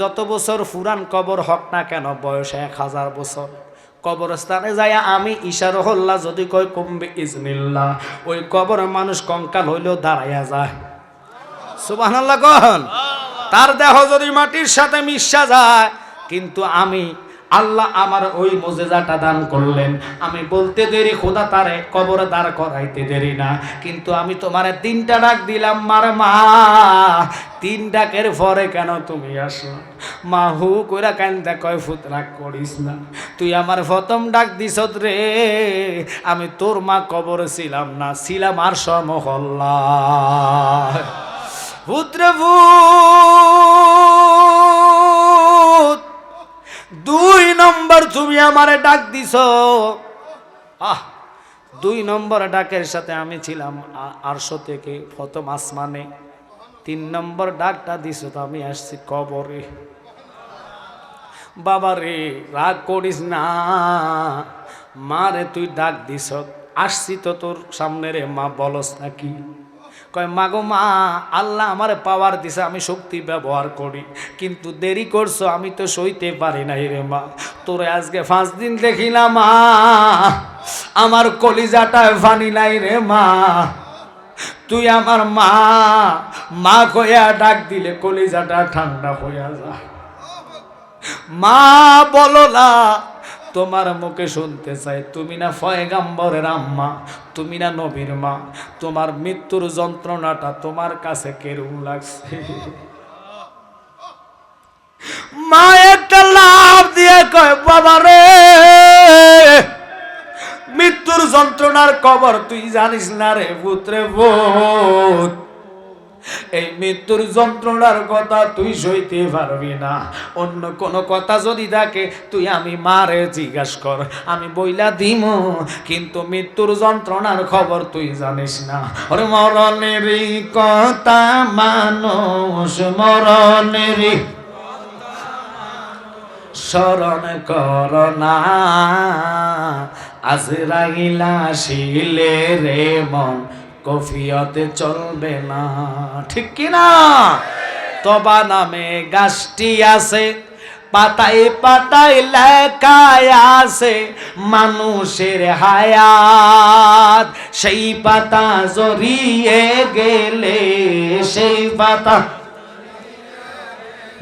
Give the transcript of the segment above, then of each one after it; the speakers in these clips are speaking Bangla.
যত বছর ফুরান কবর হক না কেন, বয়স এক হাজার বছর। কবরস্থানে যায় আমি ইশার হল্লা, যদি কই কমবে ইজনিল্লা ওই কবর মানুষ কঙ্কাল হইলেও দাঁড়াইয়া যায়। সুবাহ তার দেহ যদি মাটির সাথে মিশা যায়, কিন্তু আমি আল্লাহ আমার ওই মোজেজাটা দান করলেন। আমি বলতে দেরি, খোদা তারে কবরে দাঁড় করাইতে দেরি না। কিন্তু আমি তোমারে তিনটা ডাক দিলাম, মার মা। তিন ডাকের পরে কেন তুমি আসো মা হু কইরা কান্দা, কয়, ফুত রাগ করিস না। তুই আমার প্রথম ডাক দিস রে। আমি তোর মা কবরে ছিলাম না, ছিলাম আর সমহল্লা। পুত্রে ভূত তুমি আমারে ডাক দিছ। আহ, দুই নম্বর ডাকের সাথে আমি ছিলাম আরশো থেকে প্রথম আসমানে। তিন নম্বর ডাকটা দিছ তো আমি আসছি কবরে। বাবা রে, রাগ করিস না। মারে তুই ডাক দিস আসছি তো তোর সামনে রে, মা বলস নাকি। কয়, মাগো মা, আল্লাহ আমারে পাওয়ার দিছে, আমি শক্তি ব্যবহার করি। কিন্তু দেরি করছ, আমি তো সইতে পারি নাই রে মা। তোরে আজকে পাঁচ দিন দেখি না মা, আমার কলিজাটায় ফানি নাই রে মা। তুই আমার মা মা কয়া ডাক দিলে কলিজাটা ঠান্ডা হইয়া যায়। মা বলো না তোমার মুখে শুনতে চাই, তুমি না ফয়গাম্বরের আম্মা, তুমি না নবীর মা, তোমার মৃত্যুর যন্ত্রণাটা তোমার কাছে কেরম লাগছে? মা, একটা লাভ দিয়ে কয়, বাবা রে, মৃত্যুর যন্ত্রণার কবর তুই জানিস না রে পুত্রে ভূত। এই মৃত্যুর যন্ত্রণার কথা তুই সইতে পারবি না। অন্য কোনো কথা যদি থাকে তুই আমি মারে জিজ্ঞাস কর, আমি বইলা দিম, কিন্তু মৃত্যুর যন্ত্রণার খবর তুই জানিস না। ওরে মরণেরই কথা মানুষ, মরণেরই স্মরণ কর না। আজরাইলা শিলে রে মন কফিয়তে চলবে না। ঠিক কি না তবা নামে গাছটি আছে, পাতায় পাতায় লেখায় আছে, মানুষের হায়াত। সেই পাতা জড়িয়ে গেলে, সেই পাতা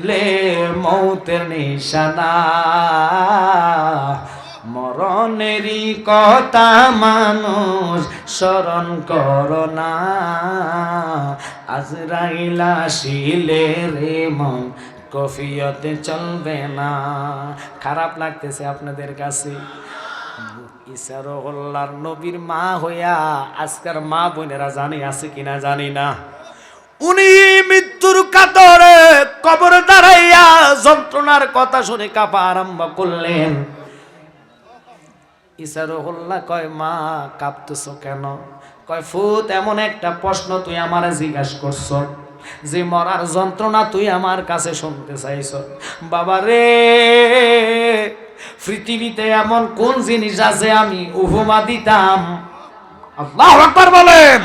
লে মৌতের নিশানা। মরণেরই কথা মানুষ স্মরণ করোনা আজরাইলা শিলে রে মন, কফিয়তে চলবে না। খারাপ লাগতেছে আপনাদের কাছে? ইসারোল্লার নবীর মা হইয়া আজকার মা বোনেরা জানি আছে কিনা জানি না। উনি মৃত্যুর কাতরে কবর দাঁড়াইয়া যন্ত্রণার কথা শুনে কাপা আরম্ভ করলেন। ইসারুল্লাহ কয়, মা, কাঁপতেছ কেন? কয়, ফুত, এমন একটা প্রশ্ন তুই আমারে জিজ্ঞাসা করছ, যে মরার যন্ত্রণা তুই আমার কাছে শুনতে চাইছ। বাবা রে, পৃথিবীতে এমন কোন জিনিস আছে আমি উপমা দিতাম? আল্লাহ আকবার বলেন।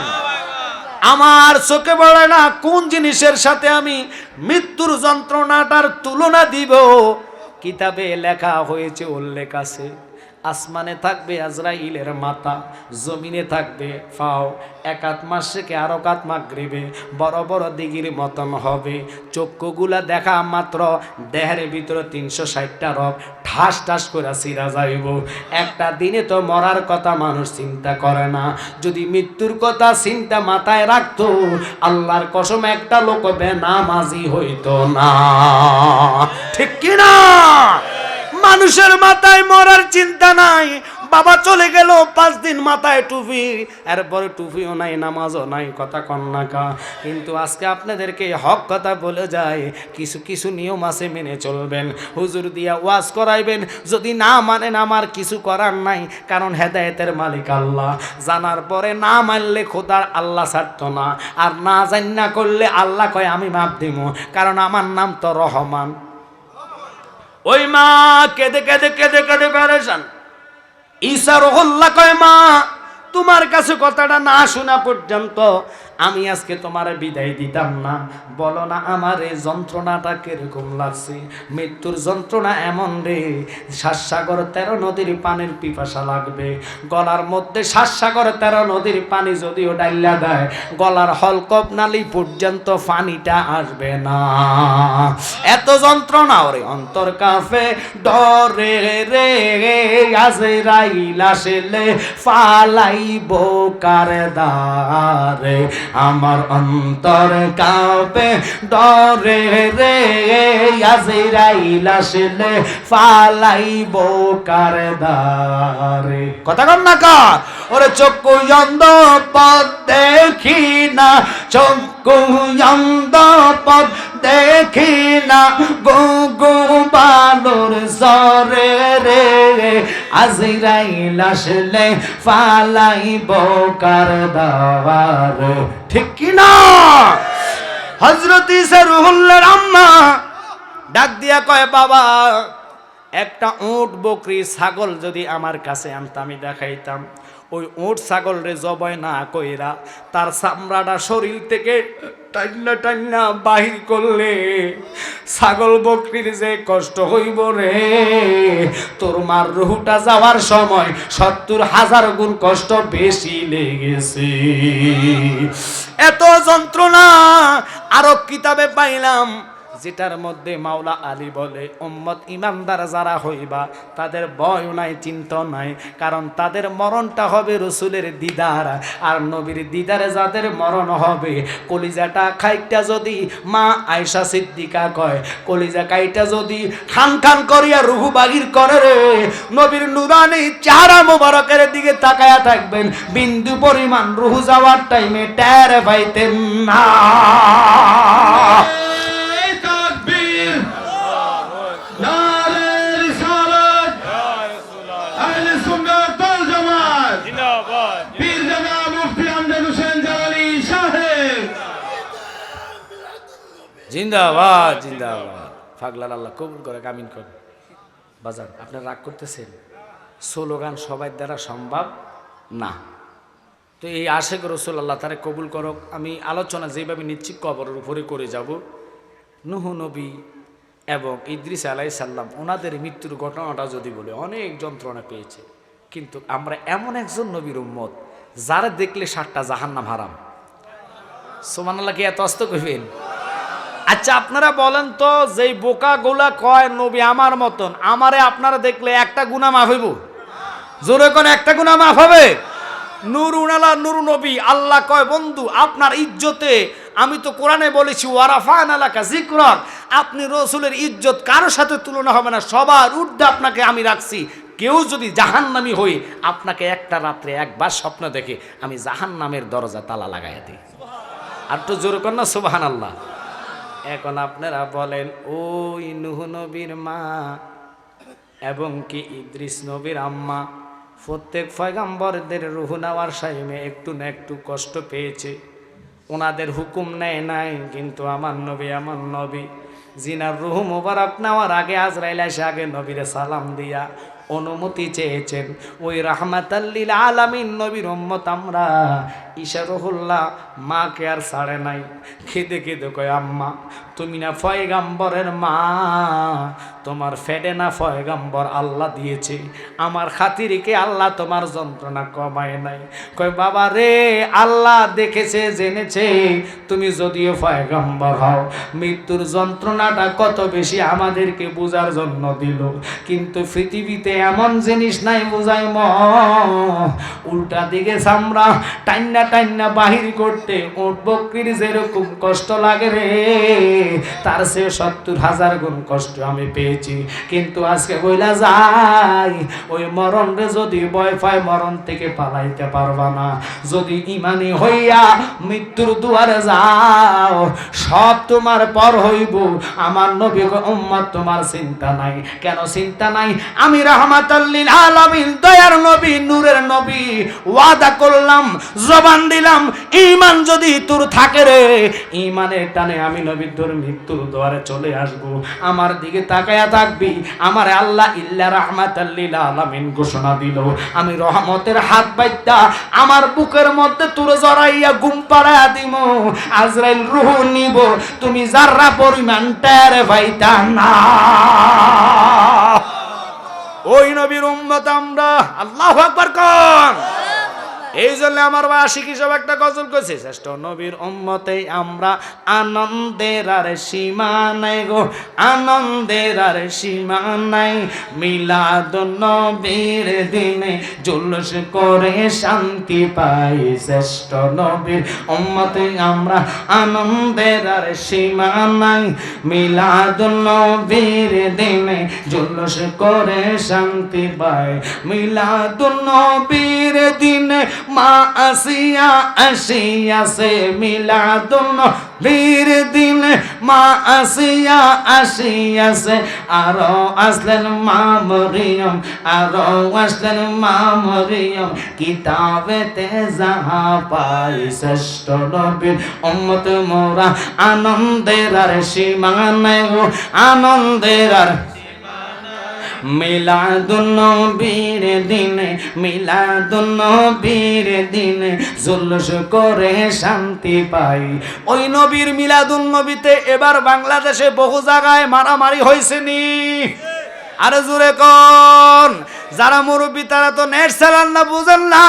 আমার চোখে পড়ে না কোন জিনিসের সাথে আমি মৃত্যুর যন্ত্রণাটার তুলনা দিব? কিতাবে লেখা হয়েছে, উল্লেখ আছে। আসমানে থাকবে আজরাইলের মাথা, জমিনে থাকবে ফাও। একাত মাস থেকে আরও কাত মাগরিবে বড় বড় দিঘির মতন হবে। চক্ষুগুলা দেখা মাত্র দেহের ভিতরে তিনশো ষাটটা রব। ঠাস ঠাস করে সিরা যাইব। একটা দিনে তো মরার কথা মানুষ চিন্তা করে না। যদি মৃত্যুর কথা চিন্তা মাথায় রাখতো, আল্লাহর কসম একটা লোক বে বেনামাজি হইতো না। ঠিক কিনা? মানুষের মাথায় মরার চিন্তা নাই। বাবা চলে গেল, পাঁচ দিন মাথায় টুপি। এরপরে টুপিও নাই, নামাজও নাই, কথা কন্যাকা। কিন্তু আজকে আপনাদেরকে হক কথা বলে যায়, কিছু কিছু নিয়ম আছে, মেনে চলবেন। হুজুর দিয়া ওয়াজ করাইবেন, যদি না মানেন আমার কিছু করার নাই, কারণ হেদায়েতের মালিক আল্লাহ। জানার পরে না মানলে খোদার আল্লাহ ছাড়তো না। আর না জান না করলে আল্লাহ কয়, আমি মাপ দিব কারণ আমার নাম তো রহমান। ওই মা, কেঁদে কেঁদে কেঁদে কেঁদে পেরেছেন ঈশা হল্লা কয়, মা, তোমার কাছে কথাটা না শোনা পর্যন্ত আমি আজকে তোমার বিদায় দিতাম না। বলো না, আমার এই যন্ত্রণাটা কীরকম লাগছে? মৃত্যুর যন্ত্রণা এমন রে। শ্বাসাগর তেরো নদীর পানির পিপাসা লাগবে। গলার মধ্যে শ্বাসাগর তেরো নদীর পানি যদিও ডাইলা দেয়, গলার হলকপ নালি পর্যন্ত পানিটা আসবে না। এত যন্ত্রণা ওরে অন্তর কাফে, ডরে রে আজরাইল আসলে ফালাইব কার দারে আমার অন্তর কাঁপে, ডরে রে আজরাইল আসলে ফালাইব কারদারে কথা কর না কা, ওরে চক্ষু অন্ধ পথ দেখি না, চক্ষু য়ন্দ পথ দেখি না গো গো বালুর সরে রে আজরাইল আসলে ফালাই বোকার দাবার ঠিক কি না? হজরত ইসরুল্লাহর আম্মা ডাক দিয়া কয়, বাবা, একটা উট, বকরি, ছাগল যদি আমার কাছে আনতাম, আমি দেখাইতাম। ওই উট ছাগল রে জবাই না কইরা তার চামড়াটা শরীর থেকে টান্না টান্না বাহির করলে ছাগল বকরির যে কষ্ট হইব রে, তোর মার রুহুটা যাওয়ার সময় সত্তর হাজার গুণ কষ্ট বেশি লেগেছে। এত যন্ত্রণা আরও কিতাবে পাইলাম যেটার মধ্যে মাওলা আলী বলে, উম্মত ইমানদার যারা হইবা, তাদের ভয় নাই, চিন্তা নাই, কারণ তাদের মরণটা হবে রসুলের দিদার, আর নবীর দিদারে যাদের মরণ হবে, কলিজাটা খাইটা যদি মা আয়সা সিদ্দিকা কয়, কলিজা কাইটা যদি খান খান করিয়া রুহু বাগির করে রে, নবীর নুরানি চেহারা মোবারকের দিকে তাকায়া থাকবেন, বিন্দু পরিমাণ রুহু যাওয়ার টাইমে ট্যার পাইতেন না। জিন্দাবাদ জিন্দাবাদ। ফাগলার আল্লাহ কবুল করে কামিন করে বাজার আপনার রাগ করতেছেন? স্লোগান সবাই দ্বারা সম্ভব না। তো এই আশেক রসুল আল্লাহ তারে কবুল করক। আমি আলোচনা যেভাবে নিচ্ছি, কবরের উপরে করে যাব। নুহ নবী এবং ইদ্রিস আলাই সাল্লাম ওনাদের মৃত্যুর ঘটনাটা যদি বলে, অনেক যন্ত্রণা পেয়েছে। কিন্তু আমরা এমন একজন নবীর উম্মত, যারা দেখলে সাতটা জাহান্নাম হারাম। সোমান আল্লাহকে এত অস্ত করবেন আচ্ছা আপনারা বলেন তো, যেই বোকা গোলা কয়, নবী আমার মতন, আমারে আপনারা দেখলে একটা গুণা হইব? জোরে কোন, একটা গুণা মাফ হবে? নূর উনালা নূর নবী, আল্লাহ কয়, বন্ধু, আপনার ইজ্জতে আমি তো কোরআনে বলেছি ওয়ারাফান আলাকা জিক্রন আপনি রসুলের ইজ্জত কারও সাথে তুলনা হবে না, সবার ঊর্ধ্বে আপনাকে আমি রাখছি। কেউ যদি জাহান্নামি হই আপনাকে একটা রাত্রে একবার স্বপ্ন দেখে, আমি জাহান্নামের দরজা তালা লাগাইয়া দিই। আর তো জোরে কর না সুবাহান আল্লাহ এখন আপনারা বলেন, ওই নুহ নবীর মা এবং কি ইদ্রিস নবীর আম্মা? প্রত্যেক ফয়গাম্বরদের রুহু নেওয়ার সাইমে একটু না একটু কষ্ট পেয়েছে। ওনাদের হুকুম নেয় নাই, কিন্তু আমার নবী আমার নবী। জিনার রুহু মোবারক নেওয়ার আগে আজরাইল এসে আগে নবীরে সালাম দিয়া অনুমতি চেয়েছেন, ওই রাহমাতাল্লিল আলামিন, নবীর উম্মত আমরা ঈশা রহুল্লাহ মাকে আর ছাড়ে নাই। খেদে খেদে কয়, আম্মা, তুমি না ফয়গাম্বরের মা, তোমার ফেডে না ফয়গাম্বর আল্লাহ দিয়েছে। আমার খাতিরিকে আল্লাহ তোমার যন্ত্রণা কমায় নাই। কয়, বাবা রে, আল্লাহ দেখেছে, জেনেছে। তুমি যদিও ফয়গাম্বর হও, মৃত্যুর যন্ত্রণাটা কত বেশি আমাদেরকে বোঝার জন্য দিল। কিন্তু পৃথিবীতে এমন জিনিস নাই বোঝাই ম উল্টা দিকে চামড়া টান্না বাহির করতে ওট বকরির যেরকম কষ্ট লাগে রে, তার সে সত্তর হাজার গুণ কষ্ট আমি পেয়েছি। কিন্তু আজকে বইলা যাই ওই মরণ রে যদি মরণ থেকে পালাইতে পারবা না। যদি ইমানি হইয়া মৃত্যুর দুয়ারে যাও, সব তোমার পর হইব। আমার নবী তোমার চিন্তা নাই। কেন চিন্তা নাই? আমি রহমাতাল্লিল আলামিন, দয়ার নবী, নূরের নবী, ওয়াদা করলাম জবান দিলাম, ইমান যদি তোর থাকে রে, ইমানের টানে আমি নবীর করে মৃত্যুর দ্বারে চলে আসব। আমার দিকে তাকায়া থাকবি, আমার আল্লাহ ইল্লা রাহমাতাল্লিল আলামিন ঘোষণা দিল। আমি রহমতের হাত বাইতা আমার বুকের মধ্যে তুলে জড়াইয়া ঘুম পাড়াইয়া দিব আজরাইল রুহ নিব, তুমি যারা পরিমাণ টের পাইতা না। ওই নবীর উম্মত আমরা, আল্লাহু আকবার কোন। এই জন্য আমার বাসিক হিসাবে একটা গজল করছে শ্রেষ্ঠ নবীর উম্মতে আমরা আনন্দের আর সীমা নাই গো, আনন্দের আর সীমা নাই। মিলাদ নবীর দিনে জুলুস করে শান্তি পাই, শ্রেষ্ঠ নবীর উম্মতে আমরা আনন্দের আর সীমা নাই। মিলাদ নবীর দিনে জুলুস করে শান্তি পাই, মিলাদ নবীর দিনে মা আসিয়া আসিয়াছে মিলাদুন বীর দিন। মা আসিয়া আসিয়াছে আরও আসলেন মা মরিয়ম, আরও আসলেন মা মরিয়ম। কিতাবেতে যাহা পাই শ্রেষ্ঠ নবীর উম্মত মোরা আনন্দের আর সীমা নাই আনন্দের আর মিলাদুন্নবীর দিনে মিলাদুন্নবীর দিনে জুলুস করে শান্তি পাই। ওই নবীর মিলাদুন্নবীতে এবার বাংলাদেশে বহু জায়গায় মারামারি হয়েছেনি আরে জোরে কন, যারা মুরব্বী তারা তো নেট চালান না, বুঝেন না।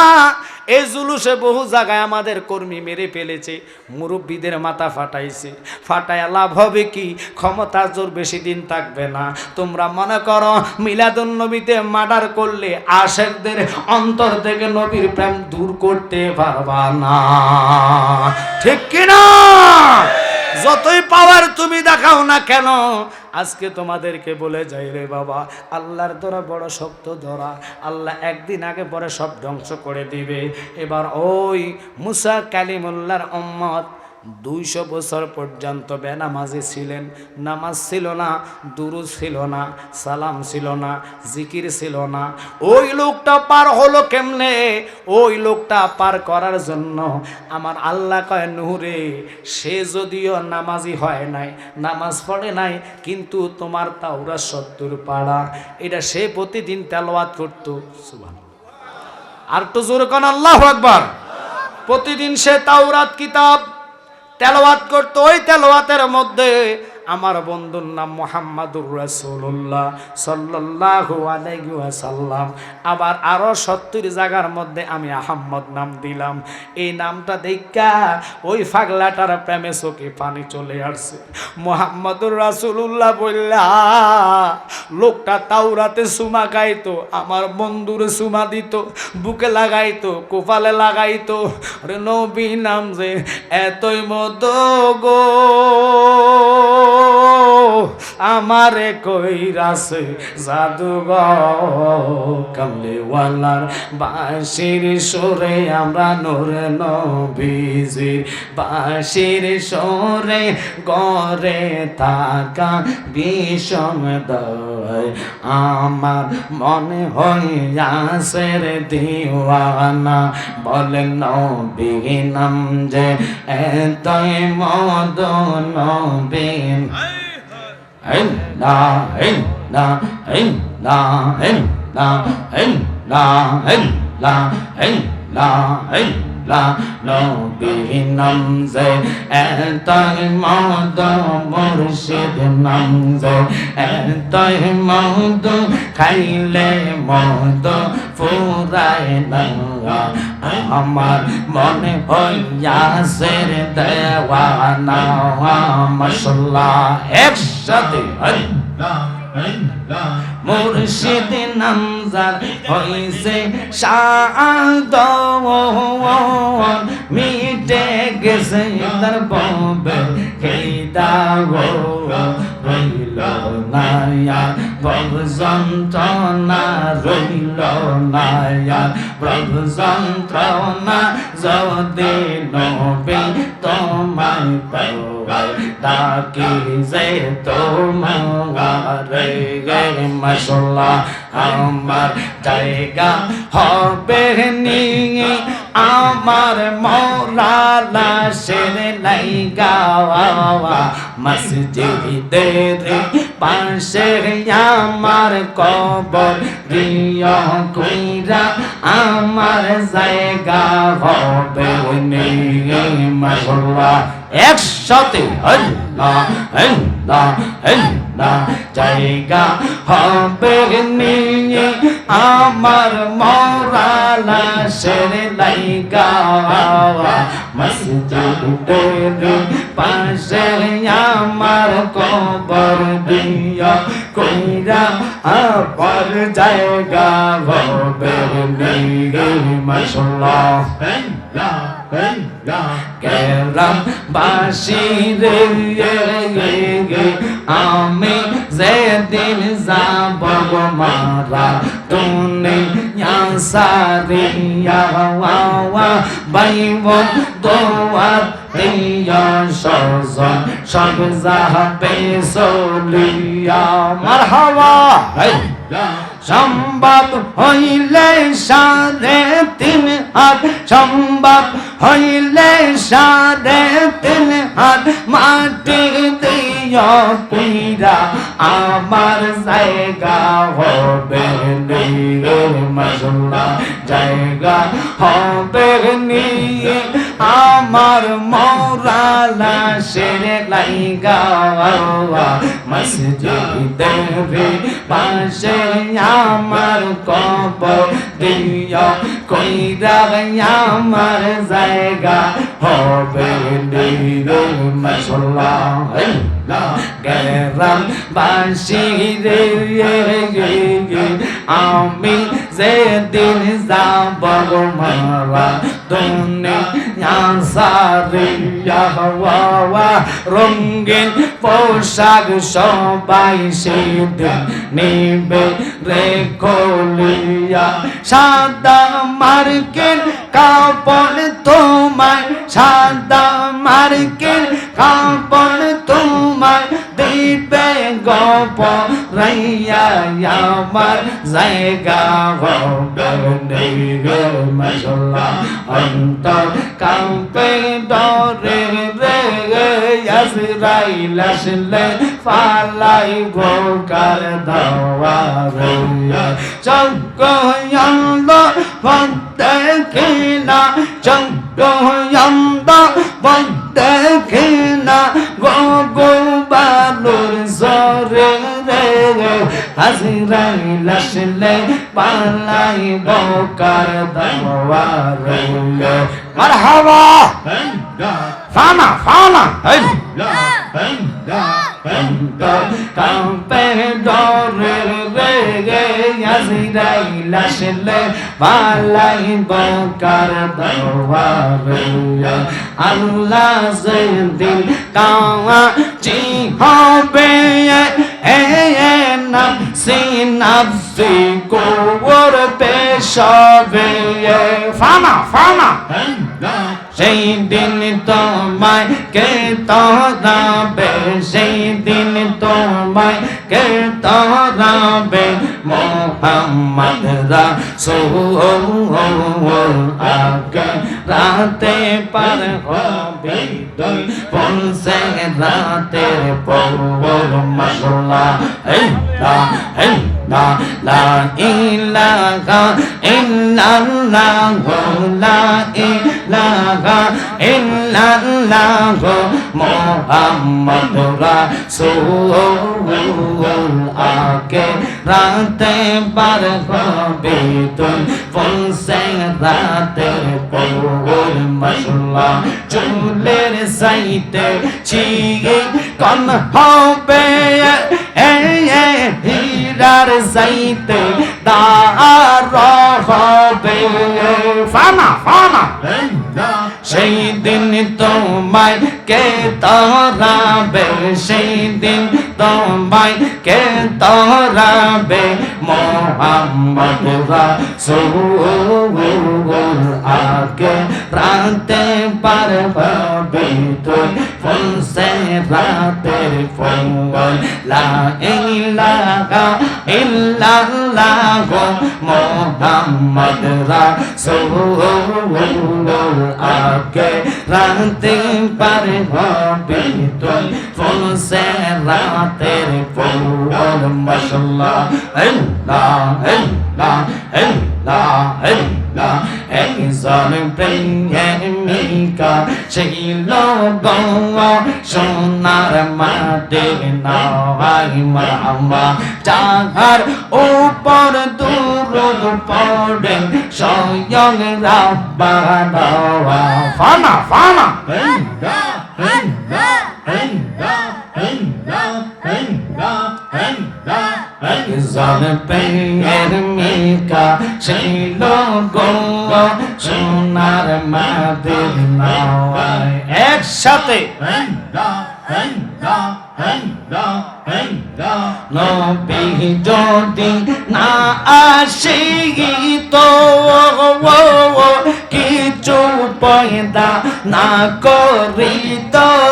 এই জুলুসে বহু জায়গায় আমাদের কর্মী মেরে ফেলেছে, মুরব্বীদের মাথা ফাটাইছে। ফাটায় লাভ হবে কি? ক্ষমতা জোর বেশি দিন থাকবে না। তোমরা মনে করো মিলাদুল নবীতে মার্ডার করলে আশেকদের অন্তর থেকে নবীর প্রেম দূর করতে পারবা না। ঠিক কিনা? যতই পাওয়ার তুমি দেখাও না কেন, আজকে তোমাদেরকে বলে যাই রে বাবা, আল্লাহর ধরা বড় শক্ত ধরা, আল্লাহ একদিন আগে পরে সব ধ্বংস করে দিবে। এবার ওই মুসা কালিমুল্লার উম্মত দুইশো বছর পর্যন্ত বেনামাজি ছিলেন। নামাজ ছিল না দুরুজ ছিল না, সালাম ছিল না, জিকির ছিল না। ওই লোকটা পার হলো কেমনে? ওই লোকটা পার করার জন্য আমার আল্লাহ কয় নুরে সে যদিও নামাজি হয় নাই, নামাজ পড়ে নাই, কিন্তু তোমার তাওরা সত্তর পাড়া। এটা সে প্রতিদিন তেলাওয়াত করতো। আর তো জোরে কোন, আল্লাহ আকবার। প্রতিদিন সে তাওরাত, কিতাব তেলাওয়াত করতো ওই তেলাওয়াতের মধ্যে আমার বন্ধুর নাম মোহাম্মদুর রাসূলুল্লাহ সাল্লাল্লাহু আলাইহি ওয়াসাল্লাম। আবার আরও সত্তর জায়গার মধ্যে আমি আহাম্মদ নাম দিলাম। এই নামটা দেখা ওই ফাগলাটার প্রেমে চোখে পানি চলে আসছে। মোহাম্মদুর রাসূলুল্লাহ বললা, লোকটা তাওরাতে সুমা গাইতো, আমার বন্ধুর সুমা দিত, বুকে লাগাইতো, কোপালে লাগাইতো। রে নবী নাম যে এতই মদ গো। আমারে কইরাছে জাদুগ কামলেওয়ালার বাঁশির সুরে আমরা নূরে নবীজির বাঁশির সুরে গরে থাকা বিষম দয়। আমার মনে হইয়াছে রে দিওয়ানা বলেন নবী নাম যে এতই মদ নবীন। ইল্লা ইল্লা ইল্লা ইল্লা ইল্লা ইল্লা ইল্লা ইল্লা নবী নাম যে এতই মদ মুর্শিদ নাম যে এতই মদ খাইলে মদ ফুরায় না আমার মনে হইয়াছে দেওয়ানা মশলা একসাথে মুর্শিদ নামজার হইছে শান্ত মিটে গেছে তার ববে খেদা গো রইল নায়া প্রভু যন্ত্রণা রইল নায়া প্রভু যন্ত্রণা যদি নবে তোমায় পাওয়ায় ডাকি যে তোমার মশলা, আমার জায়গা হবে নিয়ে আমার মরা লাশের লাইগা মসজিদের পাশে আমার কবর দিয় কইরা আমার জায়গা হবে মশলা। একসাথে আল্লাহ আল্লাহ আল্লাহ জায়গা হবে নিয়ে আমার মরা লাশের লাইগা। মসজিদের পাশে আমার কবর দিয়া কইরা আবার জায়গা হবে নিয়ে। মশলা কেরাম বাসি রে আমি যেদিন যাব মারা তুমি সারিয়া বাইব দোয়ার দিয়া সজন সব যাবে সলিয়া মারহাবা। সম্ভব হইলে সাড়ে তিন হাত সম্ভব হইলে সাড়ে তিন হাত। মাটি দিয়া পীরা আমার জায়গা হবে মশলা জায়গা হবে নিয়ে আমার মৌরালা শেরে লাইগা। মসজিদের পাশে আমার কবর দিয়া কইরা আমার জায়গা হবে নিরে মশলা গেরাম বাসি রে আমি যেদিন যাব মারা দুনিয়া সারিয়া হওয়া রঙিন পোশাক সবাই সেদিন নিবে রে সাদা মার্কেট কাপড় তোমায় সাদা মার্কেট কাপড় তোমায় দিবে গপ রাইয়া আমার জায়গা হবে মশলা অন্তর কাম্পে ডরে রে ইয়াসরাইল আসলে পালাই গোকার দাওয়া রইয়া চঙ্গ যন্দ বন্দে কিনা চঙ্গ যন্দ বন্দে কিনা হাজিরাইল আসলে পালাই গোকার দাওয়া রইয়া মারহাবা! ফানা ফানা! এই কাম্পে ডরে রে গে ইয়াসিরাইল আসলে পালাই বকার দরবার। আল্লাহ যেদিন কাওয়া জি হবে এ এ নাফসি নাফসি কোর পেশ হবে ফানা ফানা সেই দিন তোমায় কে তরাবে সেই দিন তোমায় কে তরাবে মোহাম্মদ রাসূল আগে রাতে পার হবে দুই পলসে রাতের পর মশলা। এই লা এই লা লা ইলাহা ইল্লাল্লাহ লা ইলাহা ইল্লাল্লাহ মুহাম্মাদুর রাসূল আগে রাতে বার হবে তুই। পলসে রাতের পর মশলা চুলের সাইতে ছিগে কন হবে হীরার সাইতে দার হবে। ফানা ফানা। সেই দিন তোমায় কে তরাবে সেই দিন তোমায় কে তরাবে মোহাম্মদ রাসূল আগে রাতে পার পাবে তুই? ফুল সে রাতের ফুল লা ইলাহা ইল্লাল্লাহ মোহাম্মদ রাসূলুল্লাহ। আগে রাতে পার হবে তুই ফুল সে রাতের ফুল মাশাআল্লাহ আল্লাহ আল্লাহ আল্লাহ আল্লাহ একজন প্রেমিকা সেই লোক সোনার মাটি নয় মামা। যাহার উপর দূর পড়ে স্বয়ং রাব্বানা ফানা ফানা। একজন প্রেমিকা সেই লোক সোনার মাটি নয় একসাথে। নবী যদি না আসি তো কিছু পয়দা না করি তো গো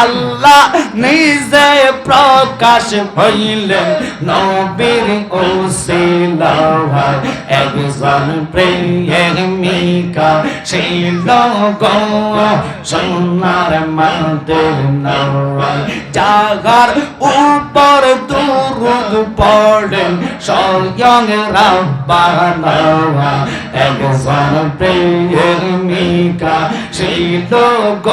আল্লাহ নিজে প্রকাশ হইলেন নবীর ওসিলায় একজন প্রেমিকা সেই লোক সোনার মাদের নয়। জাগার উপর দুরুদ পড়ে স্বয়ং রাব্বানা একজন প্রেমিকা সেই লোক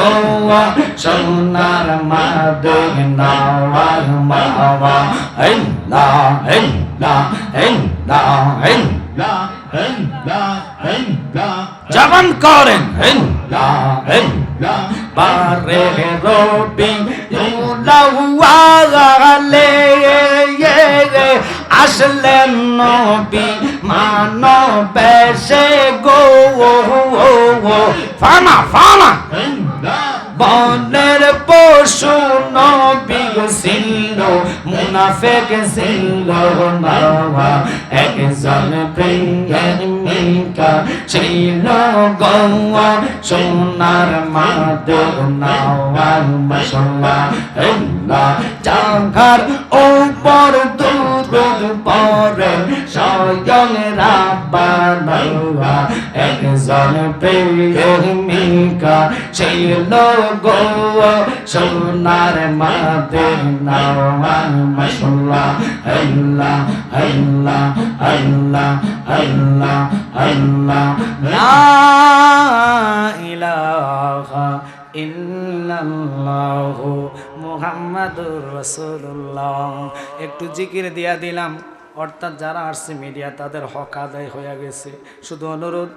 সোনার মাদের নয় মাওয়া আল্লাহ আল্লাহ আল্লাহ আল্লাহ জবান করেন বারে রবি উলাওয়ালে আসলেন নবী মানবে ফানা ফানা বনের পশু নবী ছিল মুনাফেক ছিল নাওয়া একজন প্রেমিকা ছিল গৌয়া সোনার মাদর নাওয়ার মশলা আল্লাহ জাগার উপর দুরুদ পরে স্বয়ং রাব্বানা একজন প্রেমিকা ছিল গো, সোনার মাদের নাওয়ার মশলা আল্লাহ আল্লাহ আল্লাহ আল্লাহ আল্লাহ। লা ইলাহা ইল্লাল্লাহু মুহাম্মাদুর রসুল্লাহ একটু জিকির দিয়া দিলাম। অর্থাৎ যারা আসছে মিডিয়া তাদের হক আদায় হয়ে গেছে। শুধু অনুরোধ